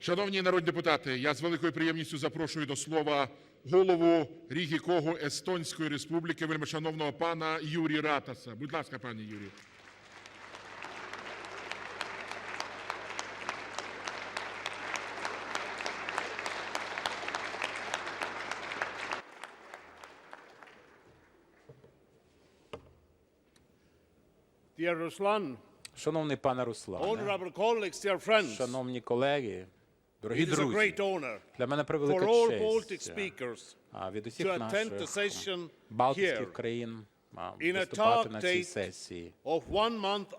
Шановні народні депутати, я з великою приємністю запрошую до слова голову Ріги Когу Естонської Республіки, вельмишановного пана Юрі Ратаса. Будь ласка, пане Юрію. Dear Ruslan, Шановний пане Руслане, honorable colleagues, dear friends, шановні колеги, дорогі друзі, для мене превелика честь від to усіх наших балтійських країн виступати на цій сесії,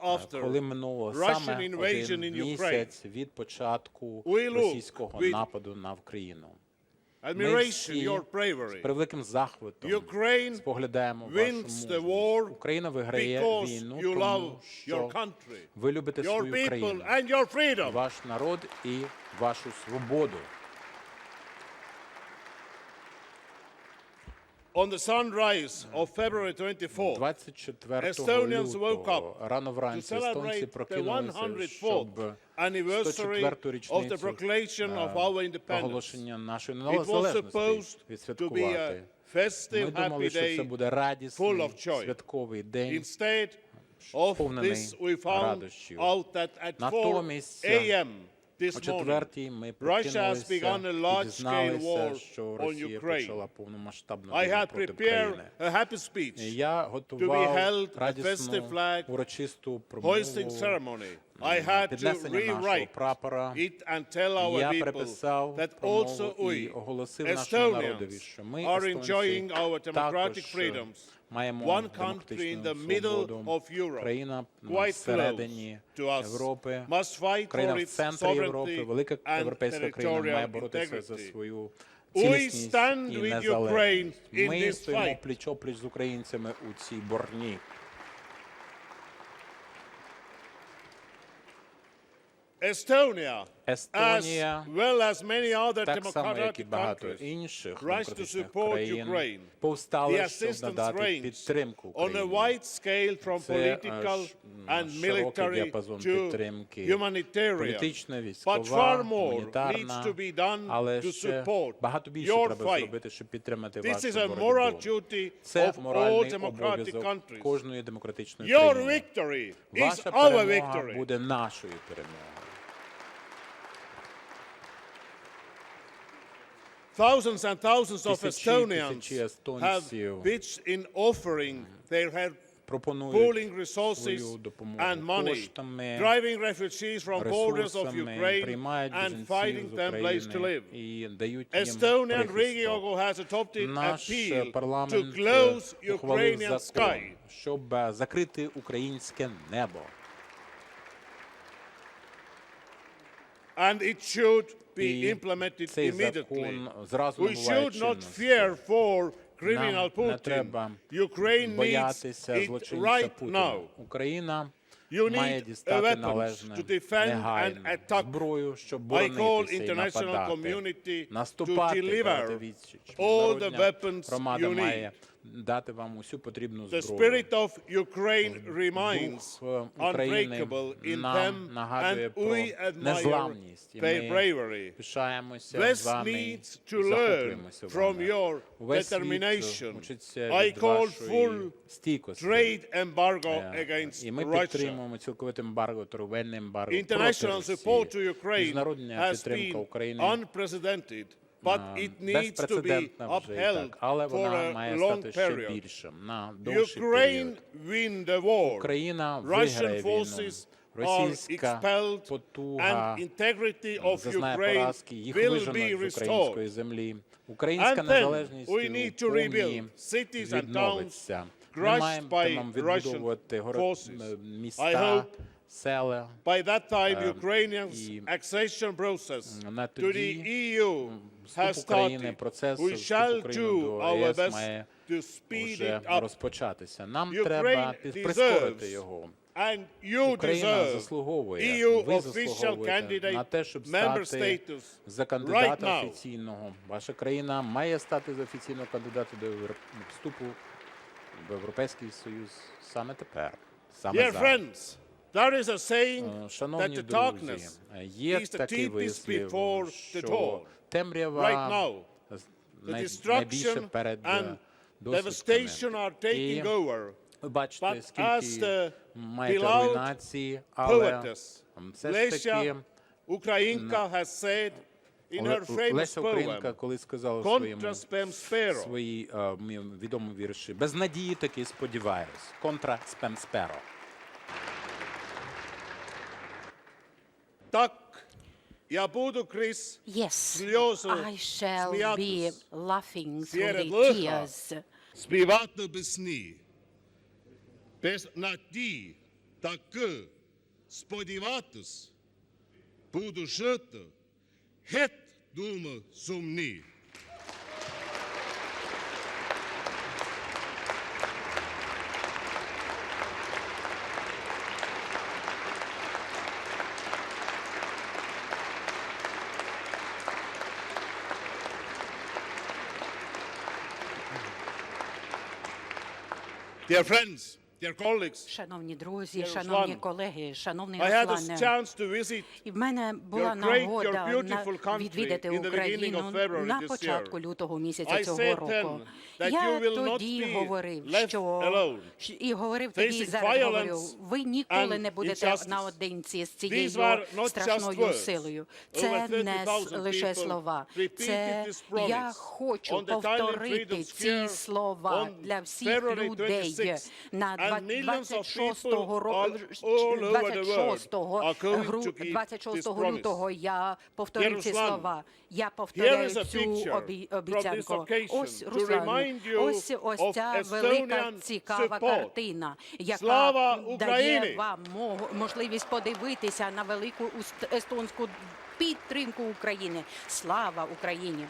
after коли минуло саме один місяць від початку російського нападу на Україну. Ми всі з превеликим захватом споглядаємо вашу мужність. Україна виграє війну, тому що ви любите свою країну, ваш народ і вашу свободу. On the sunrise of February 24th, 24 Estonians woke лютого up рано to вранці естонці celebrate the прокинулися, 104th щоб anniversary 104-ту of the річницю proclamation of е, our independence. проголошення нашої It was незалежності supposed to be a відсвяткувати. festive, Ми happy думали, що це day. буде full радісний of joy. святковий день. Instead of сповнений this, we found радощів. out that at 4 Натомість, a.m. О this morning, четвертій ми Russia has begun a прокинулися і large-scale war дізналися, що on Росія Ukraine. почала повномасштабну I війну had проти prepared України. a happy speech, Я готував held a радісну festive flag, урочисту промову Hoisting ceremony. I had to піднесення нашого прапора. it and tell our Я переписав that промову also і оголосив нашому народові, що ми, are естонці, enjoying our democratic також freedoms. маємо One country in the демократичну middle свободу. of Europe, Країна quite всередині to us, Європи, must fight країна в центрі Європи, велика європейська країна має боротися за свою We цілісність stand і with незалежність. Ukraine in Ми стоїмо пліч-опліч з українцями у цій борні. Естонія well as many other так само, як і багато інших демократичних країн, повстали, щоб надати підтримку on a Україні. wide scale from Це political and широкий military діапазон підтримки, політична, військова, гуманітарна, needs to be done але to ще support багато більше треба зробити, щоб підтримати вашу боротьбу. Це моральний обов'язок кожної демократичної країни. Ваша перемога буде нашою перемогою. Thousands and thousands of Тисячі, Estonians тисячі have естонців pitched in offering their help пропонують pooling resources свою допомогу and money, коштами, driving refugees from borders of ресурсами, Ukraine приймають and біженців finding з them place to України live. і дають їм Estonian прихисток. Riigikogu has adopted a Наш appeal to парламент close е, ухвалив Ukrainian закон, sky. щоб е, закрити українське небо. and it should be І implemented цей immediately. закон зразу We набуває should not чинності. fear for criminal Нам не Putin. треба Ukraine needs боятися it злочинця right Путіна. now. Україна You має need дістати weapons належне to defend and негайно attack. зброю, щоб I call боронитися і international нападати, community to наступати, deliver давати відсіч. all the Міжнародна weapons громада you need. має Дати вам усю потрібну The зброю. spirit of Ukraine remains Дух е, України unbreakable in нам them, нагадує про незламність. І their ми bravery. пишаємося West вами і захоплюємося вами. Увесь світ учиться I від call вашої стійкості. Trade embargo Е, against І ми підтримуємо цілковите ембарго, торговельне ембарго проти Росії. Міжнародна підтримка України but е, it needs to be безпрецедентна вже і upheld так, але for вона a має long стати ще period. більшим, на довший Ukraine період. win the war. Україна Russian виграє війну. forces are Російська expelled потуга and integrity of зазнає Ukraine поразки, їх will виженуть be з restored. української землі. Українська And then незалежність we need to у повній rebuild cities and відновиться. Ми crushed маємо by там Russian відбудовувати горо- forces. м, I міста, hope села. By that time, Ем, Ukrainians' accession process на to the тоді EU has Вступ України, started. процес We вступу shall України do до our ЄС best має to speed вже it up. розпочатися. Нам Ukraine треба під- прискорити deserves його. And you Україна deserve заслуговує, EU ви official заслуговуєте на те, candidate щоб member стати status за right кандидата now. офіційного. Ваша країна має стати за офіційного кандидата до Євро- вступу в Європейський Союз саме тепер. Саме Dear зараз. friends, There is a saying Е, that Шановні the друзі, darkness е, є такий вислів, before the що темрява Right now, The destruction найбільше перед е, and досвідками. devastation are taking І over. ви бачите, скільки the маєте руйнації, але все ж таки Lesia Ukrainka has said in her Ле- famous Леся Українка, poem, коли сказала своєму Contra spem spero, свої е, відомі вірші. Без надії таки сподіваюсь. Контра спем так я буду крізь Yes, сльозу I shall be сміятись. laughing through Серед the лиха. tears. співати пісні. Без надії таки сподіватись, буду жити, геть думи сумні. Dear friends, Шановні друзі, шановні колеги, шановний Руслане, і в мене була нагода відвідати Україну на початку лютого місяця цього року. Я тоді говорив, що і говорив тоді, і зараз говорю, ви ніколи не будете наодинці з цією страшною силою. Це не лише слова. Це я хочу повторити ці слова для всіх людей 26th. на 26 people року all- all over the world 26 гру- to keep 26 лютого я повторю ці слова. Я повторяю цю обі- обіцянку. Ось, Руслан, ось, ось ця велика цікава картина, яка дає вам мо- можливість подивитися на велику естонську підтримку України. Слава Україні!